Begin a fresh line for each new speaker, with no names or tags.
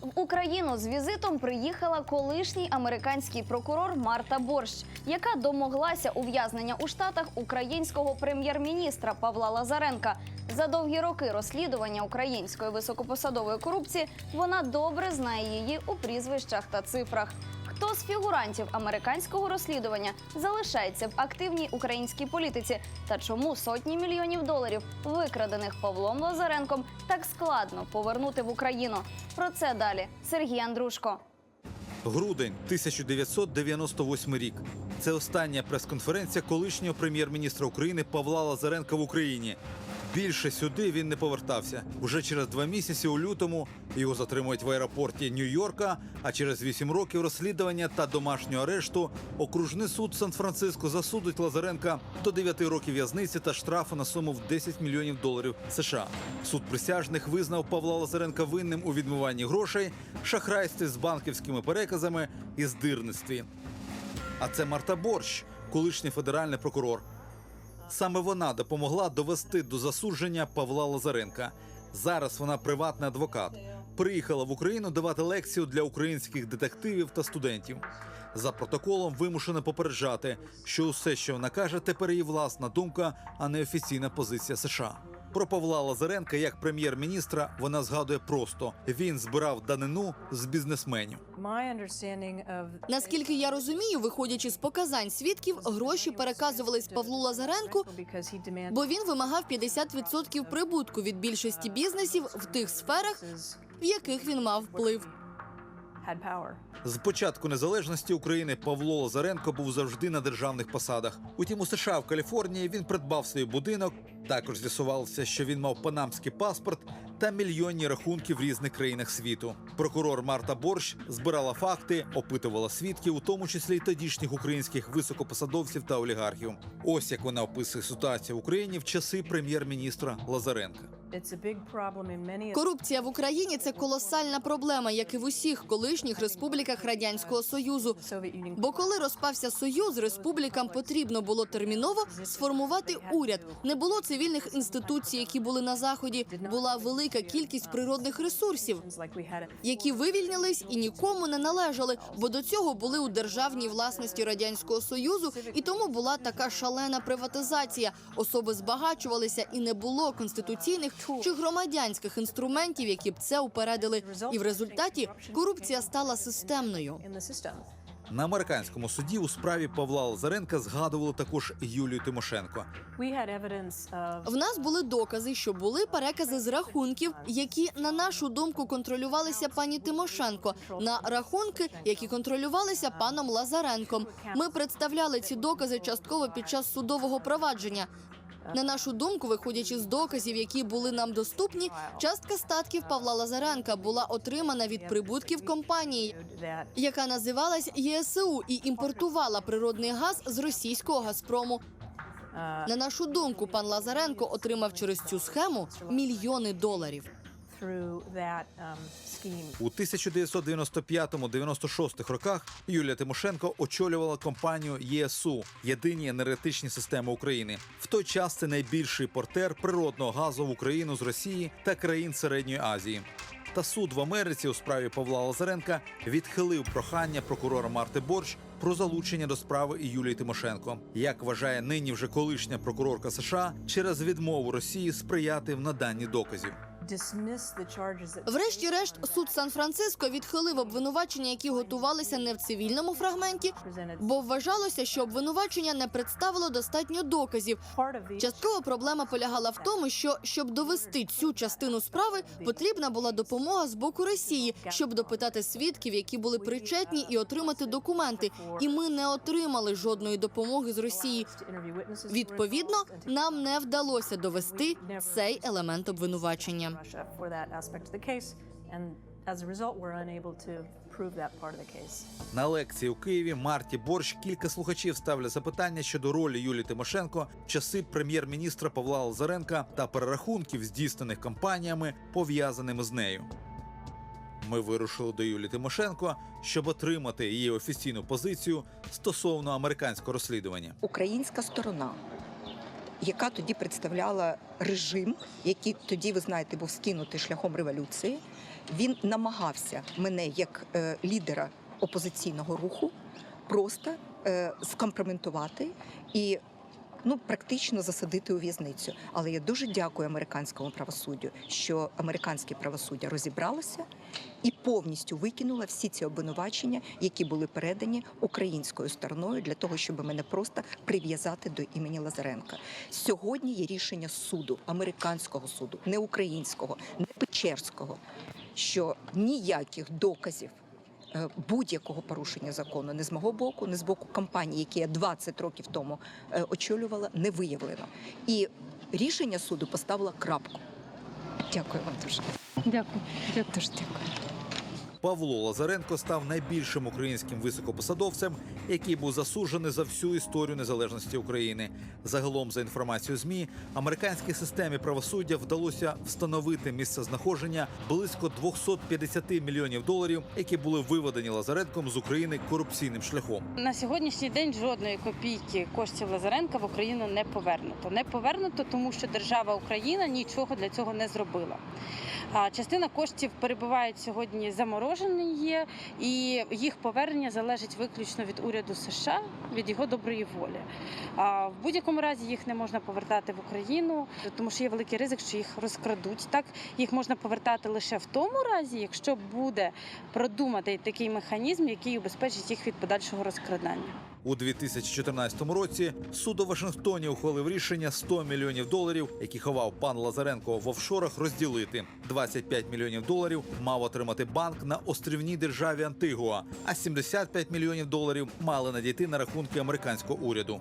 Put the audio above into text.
В Україну з візитом приїхала колишній американський прокурор Марта Борщ, яка домоглася ув'язнення у Штатах українського прем'єр-міністра Павла Лазаренка. За довгі роки розслідування української високопосадової корупції вона добре знає її у прізвищах та цифрах. Хто з фігурантів американського розслідування залишається в активній українській політиці та чому сотні мільйонів доларів, викрадених Павлом Лазаренком, так складно повернути в Україну? Про це далі Сергій Андрушко.
Грудень 1998 рік. Це остання прес-конференція колишнього прем'єр-міністра України Павла Лазаренка в Україні. Більше сюди він не повертався. Уже через два місяці у лютому його затримують в аеропорті Нью-Йорка. А через вісім років розслідування та домашнього арешту окружний суд Сан-Франциско засудить Лазаренка до 9 років в'язниці та штрафу на суму в 10 мільйонів доларів США. Суд присяжних визнав Павла Лазаренка винним у відмиванні грошей, шахрайстві з банківськими переказами і здирництві. А це Марта Борщ, колишній федеральний прокурор. Саме вона допомогла довести до засудження Павла Лазаренка. Зараз вона приватний адвокат. Приїхала в Україну давати лекцію для українських детективів та студентів. За протоколом вимушена попереджати, що усе, що вона каже, тепер її власна думка, а не офіційна позиція США. Про Павла Лазаренка як прем'єр-міністра вона згадує просто: він збирав данину з бізнесменів.
Наскільки я розумію, виходячи з показань свідків, гроші переказувались Павлу Лазаренку, бо він вимагав 50% прибутку від більшості бізнесів в тих сферах, в яких він мав вплив.
З початку незалежності України Павло Лазаренко був завжди на державних посадах. Утім, у США в Каліфорнії він придбав свій будинок. Також з'ясувалося, що він мав панамський паспорт та мільйонні рахунки в різних країнах світу. Прокурор Марта Борщ збирала факти, опитувала свідків, у тому числі й тодішніх українських високопосадовців та олігархів. Ось як вона описує ситуацію в Україні в часи прем'єр-міністра Лазаренка.
Корупція в Україні це колосальна проблема, як і в усіх колишніх республіках радянського союзу. Бо коли розпався союз, республікам потрібно було терміново сформувати уряд. Не було цивільних інституцій, які були на заході. Була велика кількість природних ресурсів, які вивільнились і нікому не належали, бо до цього були у державній власності радянського союзу, і тому була така шалена приватизація. Особи збагачувалися, і не було конституційних чи громадянських інструментів, які б це упередили. І в результаті корупція стала системною.
На американському суді у справі Павла Лазаренка згадували також Юлію Тимошенко.
В нас були докази, що були перекази з рахунків, які на нашу думку контролювалися пані Тимошенко, на рахунки, які контролювалися паном Лазаренком. Ми представляли ці докази частково під час судового провадження. На нашу думку, виходячи з доказів, які були нам доступні, частка статків Павла Лазаренка була отримана від прибутків компанії, яка називалась ЄСУ і імпортувала природний газ з російського Газпрому. На нашу думку, пан Лазаренко отримав через цю схему мільйони доларів.
У 1995-96 роках Юлія Тимошенко очолювала компанію ЄСУ Єдині енергетичні системи України. В той час це найбільший портер природного газу в Україну з Росії та країн Середньої Азії. Та суд в Америці у справі Павла Лазаренка відхилив прохання прокурора Марти Борщ про залучення до справи і Юлії Тимошенко. Як вважає нині вже колишня прокурорка США через відмову Росії сприяти в наданні доказів.
Врешті-решт, суд Сан-Франциско відхилив обвинувачення, які готувалися не в цивільному фрагменті, бо вважалося, що обвинувачення не представило достатньо доказів. Частково проблема полягала в тому, що щоб довести цю частину справи, потрібна була допомога з боку Росії, щоб допитати свідків, які були причетні, і отримати документи. І ми не отримали жодної допомоги з Росії. Відповідно, нам не вдалося довести цей елемент обвинувачення.
Russia for that aspect of the case, and as a result, we're unable to prove that part of the case.
На лекції у Києві Марті Борщ кілька слухачів ставлять запитання щодо ролі Юлії Тимошенко в часи прем'єр-міністра Павла Лазаренка та перерахунків, здійснених компаніями, пов'язаними з нею. Ми вирушили до Юлії Тимошенко, щоб отримати її офіційну позицію стосовно американського розслідування.
Українська сторона яка тоді представляла режим, який тоді, ви знаєте, був скинутий шляхом революції. Він намагався мене як е, лідера опозиційного руху просто е, скомпроментувати і ну практично засадити у в'язницю. Але я дуже дякую американському правосуддю, що американське правосуддя розібралося і повністю викинуло всі ці обвинувачення, які були передані українською стороною для того, щоб мене просто прив'язати до імені Лазаренка. Сьогодні є рішення суду, американського суду, не українського, не печерського, що ніяких доказів будь-якого порушення закону не з мого боку, не з боку компанії, які я 20 років тому е, очолювала, не виявлено. І рішення суду поставило крапку. Дякую вам дуже.
Дякую, я теж дякую.
Павло Лазаренко став найбільшим українським високопосадовцем, який був засуджений за всю історію незалежності України. Загалом, за інформацією змі, американській системі правосуддя вдалося встановити місце знаходження близько 250 мільйонів доларів, які були виведені Лазаренком з України корупційним шляхом.
На сьогоднішній день жодної копійки коштів Лазаренка в Україну не повернуто. Не повернуто, тому що держава Україна нічого для цього не зробила. Частина коштів перебувають сьогодні заморожені є, і їх повернення залежить виключно від уряду США, від його доброї волі. А в будь-якому разі їх не можна повертати в Україну, тому що є великий ризик, що їх розкрадуть. Так їх можна повертати лише в тому разі, якщо буде продумати такий механізм, який убезпечить їх від подальшого розкрадання.
У 2014 році суд у Вашингтоні ухвалив рішення 100 мільйонів доларів, які ховав пан Лазаренко в офшорах, розділити. 25 мільйонів доларів мав отримати банк на острівній державі Антигуа, а 75 мільйонів доларів мали надійти на рахунки американського уряду.